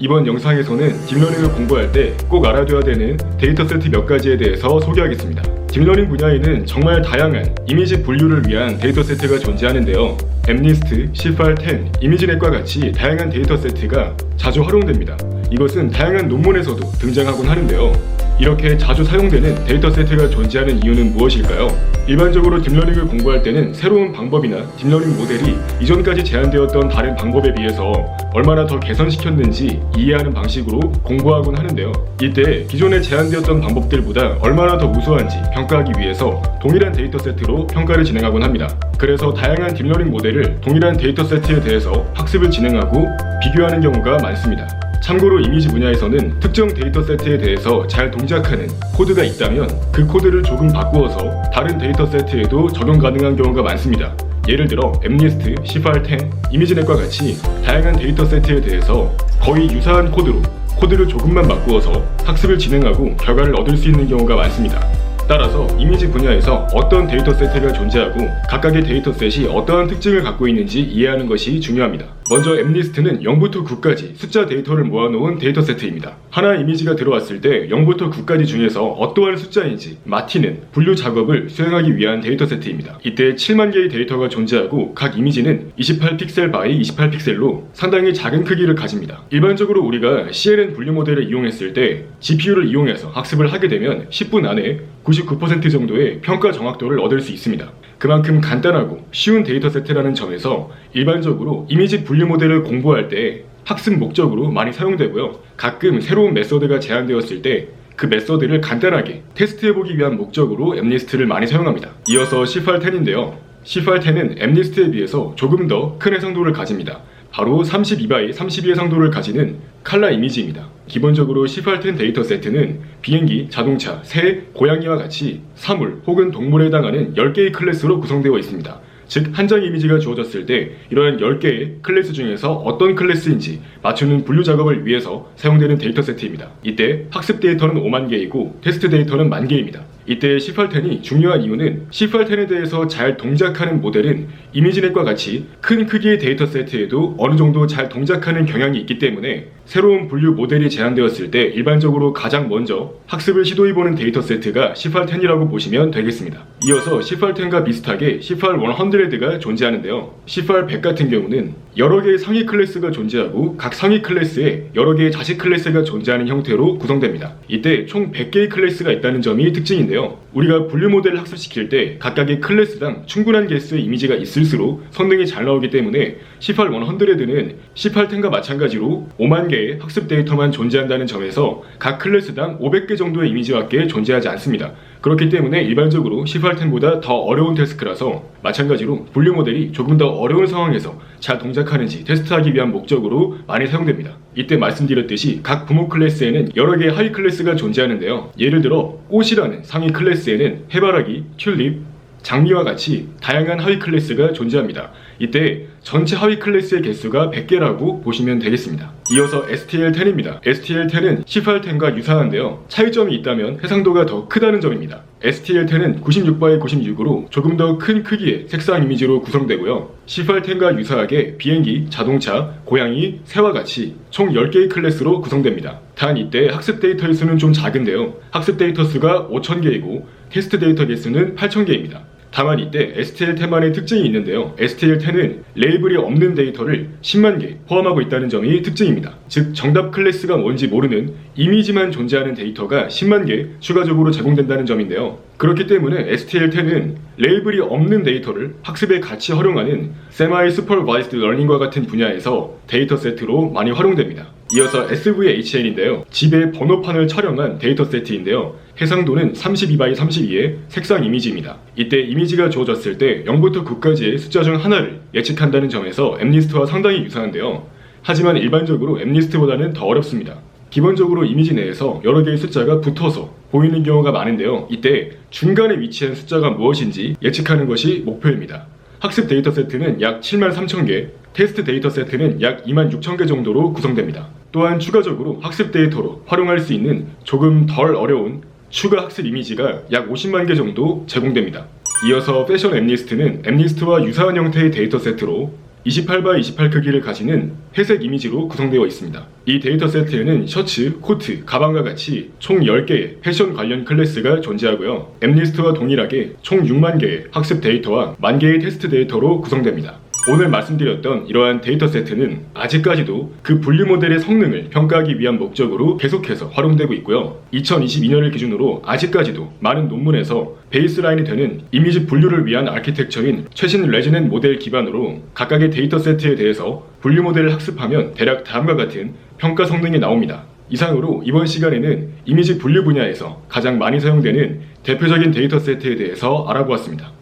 이번 영상에서는 딥러닝을 공부할 때 꼭 알아둬야 되는 데이터 세트 몇 가지에 대해서 소개하겠습니다. 딥러닝 분야에는 정말 다양한 이미지 분류를 위한 데이터 세트가 존재하는데요. 엠니스트, C510, 이미지넷과 같이 다양한 데이터 세트가 자주 활용됩니다. 이것은 다양한 논문에서도 등장하곤 하는데요. 이렇게 자주 사용되는 데이터 세트가 존재하는 이유는 무엇일까요? 일반적으로 딥러닝을 공부할 때는 새로운 방법이나 딥러닝 모델이 이전까지 제한되었던 다른 방법에 비해서 얼마나 더 개선시켰는지 이해하는 방식으로 공부하곤 하는데요. 이때 기존에 제한되었던 방법들보다 얼마나 더 우수한지 평가하기 위해서 동일한 데이터 세트로 평가를 진행하곤 합니다. 그래서 다양한 딥러닝 모델을 동일한 데이터 세트에 대해서 학습을 진행하고 비교하는 경우가 많습니다. 참고로 이미지 분야에서는 특정 데이터 세트에 대해서 잘 동작하는 코드가 있다면 그 코드를 조금 바꾸어서 다른 데이터 세트에도 적용 가능한 경우가 많습니다. 예를 들어 엠니스트, C510, 이미지넷과 같이 다양한 데이터 세트에 대해서 거의 유사한 코드로 코드를 조금만 바꾸어서 학습을 진행하고 결과를 얻을 수 있는 경우가 많습니다. 따라서 이미지 분야에서 어떤 데이터 세트가 존재하고 각각의 데이터 셋이 어떠한 특징을 갖고 있는지 이해하는 것이 중요합니다. 먼저 엠리스트는 0부터 9까지 숫자 데이터를 모아놓은 데이터 세트입니다. 하나 이미지가 들어왔을 때 0부터 9까지 중에서 어떠한 숫자인지 마티는 분류 작업을 수행하기 위한 데이터 세트입니다. 이때 7만 개의 데이터가 존재하고 각 이미지는 28픽셀 바이 28픽셀로 상당히 작은 크기를 가집니다. 일반적으로 우리가 CNN 분류 모델을 이용했을 때 GPU를 이용해서 학습을 하게 되면 10분 안에 99% 정도의 평가 정확도를 얻을 수 있습니다. 그만큼 간단하고 쉬운 데이터 세트라는 점에서 일반적으로 이미지 분류 모델을 공부할 때 학습 목적으로 많이 사용되고요. 가끔 새로운 메서드가 제한되었을 때 그 메서드를 간단하게 테스트해보기 위한 목적으로 엠리스트를 많이 사용합니다. 이어서 C510인데요. C510은 엠리스트에 비해서 조금 더 큰 해상도를 가집니다. 바로 32바이 32 해상도를 가지는 칼라 이미지입니다. 기본적으로 C810 데이터 세트는 비행기, 자동차, 새, 고양이와 같이 사물 혹은 동물에 해당하는 10개의 클래스로 구성되어 있습니다. 즉, 한 장 이미지가 주어졌을 때 이러한 10개의 클래스 중에서 어떤 클래스인지 맞추는 분류 작업을 위해서 사용되는 데이터 세트입니다. 이때 학습 데이터는 5만 개이고 테스트 데이터는 만 개입니다. 이때 C810이 중요한 이유는 C810에 대해서 잘 동작하는 모델은 이미지넷과 같이 큰 크기의 데이터 세트에도 어느 정도 잘 동작하는 경향이 있기 때문에 새로운 분류 모델이 제한되었을 때 일반적으로 가장 먼저 학습을 시도해보는 데이터 세트가 C810이라고 보시면 되겠습니다. 이어서 C810과 비슷하게 C8100가 존재하는데요. C8100 같은 경우는 여러 개의 상위 클래스가 존재하고 각 상위 클래스에 여러 개의 자식 클래스가 존재하는 형태로 구성됩니다. 이때 총 100개의 클래스가 있다는 점이 특징인데요. 우리가 분류 모델을 학습시킬 때 각각의 클래스당 충분한 개수의 이미지가 있을수록 성능이 잘 나오기 때문에 C8100는 C810과 마찬가지로 5만 개의 학습 데이터만 존재한다는 점에서 각 클래스당 500개 정도의 이미지밖에 존재하지 않습니다. 그렇기 때문에 일반적으로 C810보다 더 어려운 태스크라서 마찬가지로 분류 모델이 조금 더 어려운 상황에서 잘 동작하는지 테스트하기 위한 목적으로 많이 사용됩니다. 이때 말씀드렸듯이 각 부모 클래스에는 여러 개의 하위 클래스가 존재하는데요. 예를 들어 꽃이라는 상위 클래스에는 해바라기, 튤립, 장미와 같이 다양한 하위 클래스가 존재합니다. 이때 전체 하위 클래스의 개수가 100개라고 보시면 되겠습니다. 이어서 STL10입니다. STL10은 C810과 유사한데요. 차이점이 있다면 해상도가 더 크다는 점입니다. STL10은 96바이 96으로 조금 더 큰 크기의 색상 이미지로 구성되고요. C810과 유사하게 비행기, 자동차, 고양이, 새와 같이 총 10개의 클래스로 구성됩니다. 단 이때 학습 데이터의 수는 좀 작은데요. 학습 데이터 수가 5000개이고 테스트 데이터 개수는 8000개입니다. 다만 이때 STL10만의 특징이 있는데요. STL10은 레이블이 없는 데이터를 10만 개 포함하고 있다는 점이 특징입니다. 즉 정답 클래스가 뭔지 모르는 이미지만 존재하는 데이터가 10만 개 추가적으로 제공된다는 점인데요. 그렇기 때문에 STL10은 레이블이 없는 데이터를 학습에 같이 활용하는 Semi Supervised Learning과 같은 분야에서 데이터 세트로 많이 활용됩니다. 이어서 SVHN인데요. 집의 번호판을 촬영한 데이터 세트인데요. 해상도는 32바이 32의 색상 이미지입니다. 이때 이미지가 주어졌을 때 0부터 9까지의 숫자 중 하나를 예측한다는 점에서 엠리스트와 상당히 유사한데요. 하지만 일반적으로 엠리스트보다는 더 어렵습니다. 기본적으로 이미지 내에서 여러 개의 숫자가 붙어서 보이는 경우가 많은데요. 이때 중간에 위치한 숫자가 무엇인지 예측하는 것이 목표입니다. 학습 데이터 세트는 약 7만 3천 개, 테스트 데이터 세트는 약 2만 6천 개 정도로 구성됩니다. 또한 추가적으로 학습 데이터로 활용할 수 있는 조금 덜 어려운 추가 학습 이미지가 약 50만 개 정도 제공됩니다. 이어서 패션 엠리스트는 엠리스트와 유사한 형태의 데이터 세트로 28x 28 크기를 가지는 회색 이미지로 구성되어 있습니다. 이 데이터 세트에는 셔츠, 코트, 가방과 같이 총 10개의 패션 관련 클래스가 존재하고요. 엠리스트와 동일하게 총 6만 개의 학습 데이터와 만 개의 테스트 데이터로 구성됩니다. 오늘 말씀드렸던 이러한 데이터 세트는 아직까지도 그 분류 모델의 성능을 평가하기 위한 목적으로 계속해서 활용되고 있고요. 2022년을 기준으로 아직까지도 많은 논문에서 베이스라인이 되는 이미지 분류를 위한 아키텍처인 최신 레지넨 모델 기반으로 각각의 데이터 세트에 대해서 분류 모델을 학습하면 대략 다음과 같은 평가 성능이 나옵니다. 이상으로 이번 시간에는 이미지 분류 분야에서 가장 많이 사용되는 대표적인 데이터 세트에 대해서 알아보았습니다.